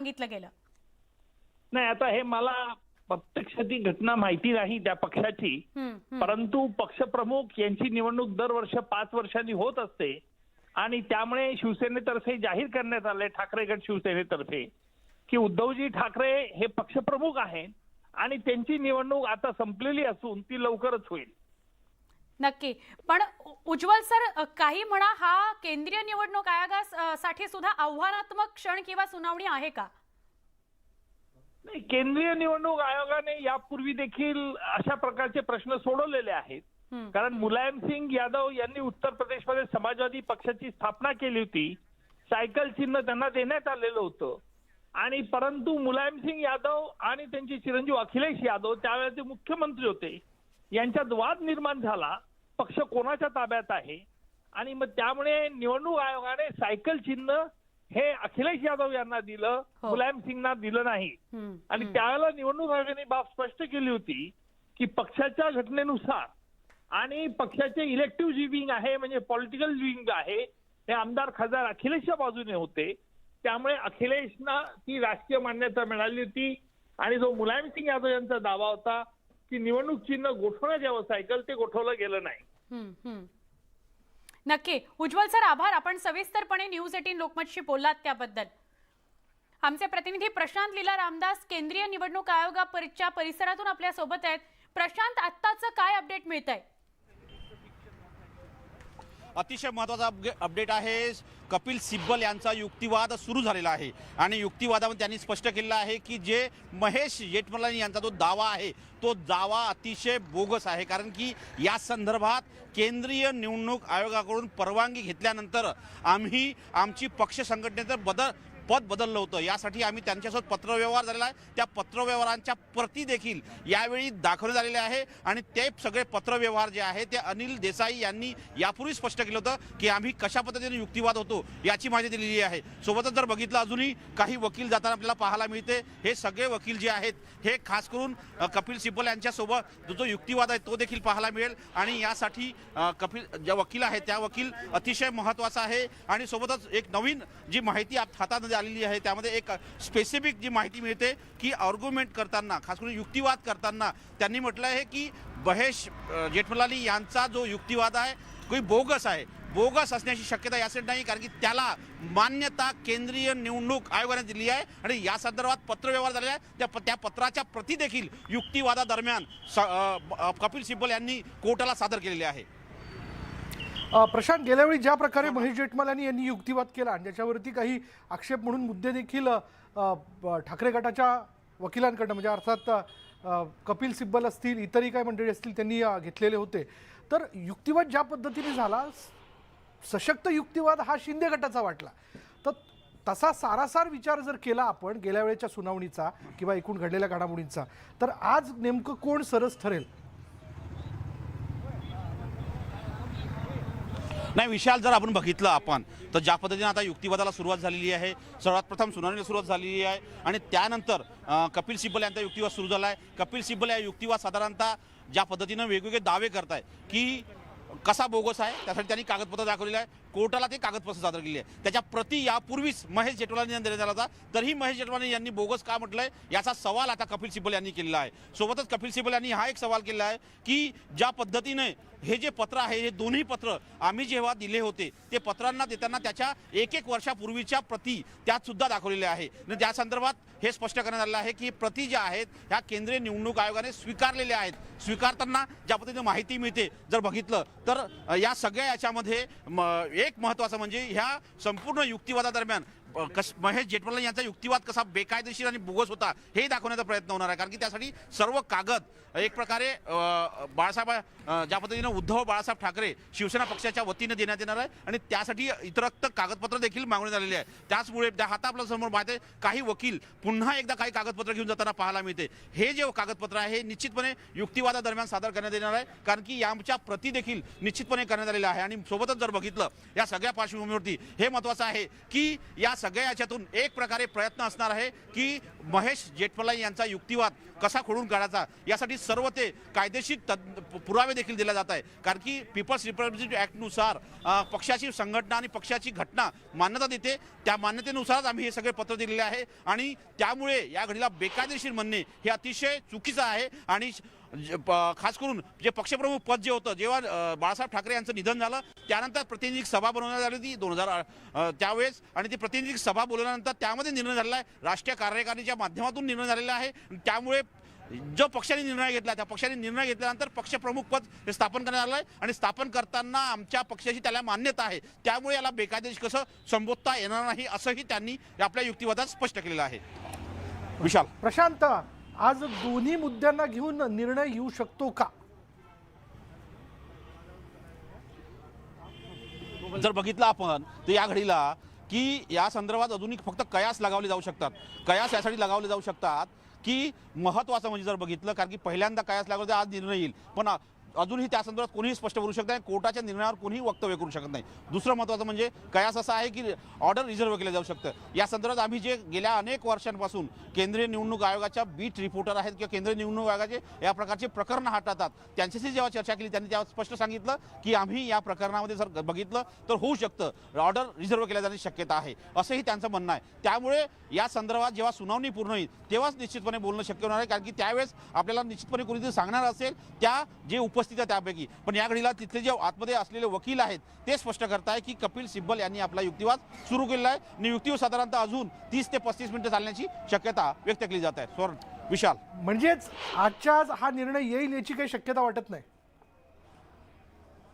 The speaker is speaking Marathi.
सांगितलं गेलं. नाही आता हे मला प्रत्यक्ष ती घटना माहिती नाही त्या पक्षाची. परंतु पक्षप्रमुख यांची निवडणूक दरवर्ष पाच वर्षांनी होत असते. आणि त्यामुळे शिवसेनेतर्फे जाहीर करण्यात आले ठाकरे गट शिवसेनेतर्फे की उद्धवजी ठाकरे हे पक्षप्रमुख आहेत आणि त्यांची निवडणूक आता संपलेली असून ती लवकरच होईल. नक्की. पण उज्ज्वल सर काही म्हणा हा केंद्रीय निवडणूक आयोगासाठी सुद्धा आव्हानात्मक क्षण किंवा सुनावणी आहे का? नाही केंद्रीय निवडणूक आयोगाने यापूर्वी देखील अशा प्रकारचे प्रश्न सोडवलेले आहेत. कारण मुलायम सिंग यादव यांनी उत्तर प्रदेशमध्ये समाजवादी पक्षाची स्थापना केली होती. सायकल चिन्ह त्यांना देण्यात आलेलं होतं. आणि परंतु मुलायम सिंग यादव आणि त्यांचे चिरंजीव अखिलेश यादव त्यावेळेचे मुख्यमंत्री होते यांच्यात वाद निर्माण झाला. पक्ष कोणाच्या ताब्यात आहे आणि मग त्यामुळे निवडणूक आयोगाने सायकल चिन्ह हे अखिलेश यादव यांना दिलं हो. मुलायम सिंगना दिलं नाही आणि. त्यावेळेला निवडणूक आयोगाने बाब स्पष्ट केली होती की पक्षाच्या घटनेनुसार आणि पक्षाचे इलेक्टिव्ह जी विंग आहे म्हणजे पॉलिटिकल विंग आहे हे आमदार खासदार अखिलेशच्या बाजूने होते त्यामुळे अखिलेशना ती राजकीय मान्यता मिळाली होती आणि जो मुलायम सिंग यादव यांचा दावा होता की निवडणूक चिन्ह गोठवण्यात यावं सायकल ते गोठवलं गेलं नाही. नक्की. उज्ज्वल सर आभार. आपण सविस्तरपणे न्यूज एटीन लोकमतशी बोललात त्याबद्दल. आमचे प्रतिनिधी प्रशांत लीला रामदास केंद्रीय निवडणूक आयोगाच्या परिसरातून आपल्यासोबत आहेत. प्रशांत आत्ताचं काय अपडेट मिळत आहे अतिशय महत्त्वाचा अपडेट आहे. कपिल सिब्बल यांचा युक्तिवाद सुरू झालेला आहे. आणि युक्तिवादामध्ये त्यांनी स्पष्ट केलेलं आहे की जे महेश जेठमलानी यांचा जो दावा आहे तो दावा अतिशय बोगस आहे. कारण की या संदर्भात केंद्रीय निवडणूक आयोगाकडून परवानगी घेतल्यानंतर आम्ही आमची पक्ष संघटनेचं बदल पद बदललं होतं. यासाठी आम्ही त्यांच्यासोबत पत्रव्यवहार झालेला आहे. त्या पत्रव्यवहारांच्या प्रती देखील यावेळी दाखवले झालेले आहे. आणि ते सगळे पत्रव्यवहार जे आहे ते अनिल देसाई यांनी यापूर्वी स्पष्ट केलं होतं की आम्ही कशा पद्धतीने युक्तिवाद होतो याची माहिती दिलेली आहे. सोबतच जर बघितलं अजूनही काही वकील जाताना आपल्याला पाहायला मिळते. हे सगळे वकील जे आहेत हे खास करून कपिल सिब्बल यांच्यासोबत जो जो युक्तिवाद आहे तो देखील पाहायला मिळेल. आणि यासाठी कपिल ज्या वकील आहेत त्या वकील अतिशय महत्त्वाचा आहे. आणि सोबतच एक नवीन जी माहिती आप- हातात आलेली आहे. त्यामध्ये एक स्पेसिफिक जी माहिती मिळते की आर्ग्युमेंट करताना खास करून युक्तिवाद करताना त्यांनी म्हटलं आहे की महेश जेठमलानी यांचा जो युक्तिवाद आहे काही बोगस आहे. बोगस असण्याची शक्यता यासाठी नाही कारण की त्याला मान्यता केंद्रीय निवडणूक आयोगाने दिली आहे आणि या संदर्भात पत्रव्यवहार झालेला आहे. त्या प- त्या पत्राच्या प्रती देखील युक्तिवादादरम्यान स- कपिल सिब्बल यांनी कोर्टाला सादर केलेले आहे. प्रशांत गेल्या वेळी ज्या प्रकारे महेश जेठमलानी यांनी युक्तिवाद केला आणि ज्याच्यावरती काही आक्षेप म्हणून मुद्दे देखील ठाकरे गटाच्या वकिलांकडनं म्हणजे अर्थात कपिल सिब्बल असतील इतरही काही मंडळी असतील त्यांनी घेतलेले होते. तर युक्तिवाद ज्या पद्धतीने झाला सशक्त युक्तिवाद हा शिंदे गटाचा वाटला. तर तसा सारासार विचार जर केला आपण गेल्या वेळेच्या सुनावणीचा किंवा एकूण घडलेल्या घडामोडींचा तर आज नेमकं कोण सरस ठरेल? नाही विशाल जर आपण बघितलं आपण तर ज्या पद्धतीने आता युक्तिवादाला सुरुवात झालेली आहे सर्वात प्रथम सुनावणीला सुरुवात झालेली आहे आणि त्यानंतर कपिल सिब्बल यांचा युक्तिवाद सुरू झाला आहे कपिल सिब्बल या युक्तिवाद साधारणतः ज्या पद्धतीनं वेगवेगळे दावे करताय की कसा बोगस आहे त्यासाठी त्यांनी कागदपत्र दाखवलेलं आहे कोर्टाला ते कागदपत्र सादर केली आहे. त्याच्या प्रती यापूर्वीच महेश जेठमलानी यांना देण्यात आला होता तरीही महेश जेठमलानी यांनी बोगस का म्हटलंय? याचा सवाल आता कपिल सिब्बल यांनी केलेला आहे. सोबतच कपिल सिब्बल यांनी हा एक सवाल केला आहे की ज्या पद्धतीने हे जे पत्र आहे हे दोन्ही पत्र आम्ही जेव्हा दिले होते ते पत्रांना देताना त्याच्या एक एक वर्षापूर्वीच्या प्रती त्यात सुद्धा दाखवलेल्या आहे. आणि त्या संदर्भात हे स्पष्ट करण्यात आलेलं आहे की प्रती ज्या आहेत ह्या केंद्रीय निवडणूक आयोगाने स्वीकारलेल्या आहेत. स्वीकारताना ज्या पद्धतीने माहिती मिळते जर बघितलं तर या सगळ्या याच्यामध्ये एक महत्त्वाचं म्हणजे ह्या संपूर्ण युक्तिवादादरम्यान कस महेश जेठमलानी यांचा युक्तिवाद कसा बेकायदेशीर आणि बोगस होता हे दाखवण्याचा प्रयत्न होणार आहे. कारण की त्यासाठी सर्व कागद एक प्रकारे बाळासाहेब ज्या पद्धतीनं उद्धव बाळासाहेब ठाकरे शिवसेना पक्षाच्या वतीनं देण्यात येणार आहे आणि त्यासाठी इतरक्त कागदपत्र देखील मागणी आलेली आहे. त्याचमुळे त्या हाता आपल्यासमोर माहिती आहे काही वकील पुन्हा एकदा काही कागदपत्र घेऊन जाताना पाहायला मिळते. हे जे कागदपत्र आहे हे निश्चितपणे युक्तिवादादरम्यान सादर करण्यात येणार आहे. कारण की याच्या प्रती देखील निश्चितपणे करण्यात आलेल्या आहे. आणि सोबतच जर बघितलं या सगळ्या पार्श्वभूमीवरती हे महत्वाचं आहे की या सगळ्या याच्यातून एक प्रकारे प्रयत्न असणार आहे की महेश जेठमलानी यांचा युक्तिवाद कसा खोडून काढायचा यासाठी सर्व ते कायदेशीर तद- पुरावे देखील दिले जात आहे कारण की पीपल्स रिप्रेझेंटेटिव्ह ॲक्टनुसार पक्षाची संघटना आणि पक्षाची घटना मान्यता देते. त्या मान्यतेनुसारच आम्ही हे सगळे पत्र दिलेले आहे. आणि त्यामुळे या घडीला बेकायदेशीर म्हणणे हे अतिशय चुकीचं आहे. आणि म्हणजे, खास करून जे पक्षप्रमुख पद जे होतं जेव्हा बाळासाहेब ठाकरे यांचं निधन झालं त्यानंतर प्रतिनिधी सभा बनवण्यात आली होती दोन हजार त्यावेळेस. आणि ती प्रतिनिधी सभा बोलवल्यानंतर त्यामध्ये निर्णय झालेला आहे. राष्ट्रीय कार्यकारिणीच्या माध्यमातून निर्णय झालेला आहे. त्यामुळे जो पक्षाने निर्णय घेतला त्या पक्षाने निर्णय घेतल्यानंतर पक्षप्रमुख पद हे स्थापन करण्यात आलं आहे. आणि स्थापन करताना आमच्या पक्षाची त्याला मान्यता आहे. त्यामुळे याला बेकायदेशीर कसं संबोधता येणार नाही असंही त्यांनी आपल्या युक्तिवादात स्पष्ट केलेलं आहे. विशाल. प्रशांत आज दोन्ही मुद्द्यांना घेऊन निर्णय घेऊ शकतो का? जर बघितलं आपण तर या घडीला की या संदर्भात अजूनही फक्त कयास लगावले जाऊ शकतात. कयास यासाठी लगावले जाऊ शकतात की महत्वाचं म्हणजे जर बघितलं कारण की पहिल्यांदा कयास लागवलं तर आज निर्णय येईल. पण अजूनही त्या संदर्भात कोणीही स्पष्ट करू शकत नाही. कोर्टाच्या निर्णयावर कोणीही वक्तव्य करू शकत नाही. दुसरं महत्त्वाचं म्हणजे कयास असं आहे की ऑर्डर रिझर्व्ह केलं जाऊ शकतं. या संदर्भात आम्ही जे गेल्या अनेक वर्षांपासून केंद्रीय निवडणूक आयोगाच्या बीट रिपोर्टर आहेत किंवा केंद्रीय निवडणूक आयोगाचे या प्रकारचे प्रकरण हाताळतात त्यांच्याशी जेव्हा चर्चा केली त्यांनी तेव्हा स्पष्ट सांगितलं की आम्ही या प्रकरणामध्ये जर बघितलं तर होऊ शकतं. ऑर्डर रिझर्व्ह केल्या जाण्याची शक्यता आहे असंही त्यांचं म्हणणं आहे. त्यामुळे या संदर्भात जेव्हा सुनावणी पूर्ण होईल तेव्हाच निश्चितपणे बोलणं शक्य होणार आहे. कारण की त्यावेळेस आपल्याला निश्चितपणे कोणीतरी सांगणार असेल त्या जे उप उपस्थित आहे त्यापैकी. पण या घडीला तिथले जे आतमध्ये असलेले वकील आहेत ते स्पष्ट करताय की कपिल सिब्बल यांनी आपला युक्तिवाद सुरू केलेला आहे आणि युक्तिवाद साधारणतः अजून तीस ते पस्तीस मिनिटं चालण्याची शक्यता व्यक्त केली जात आहे. स्वर्ण विशाल. म्हणजेच आजच्या आज हा निर्णय येईल याची काही शक्यता वाटत नाही.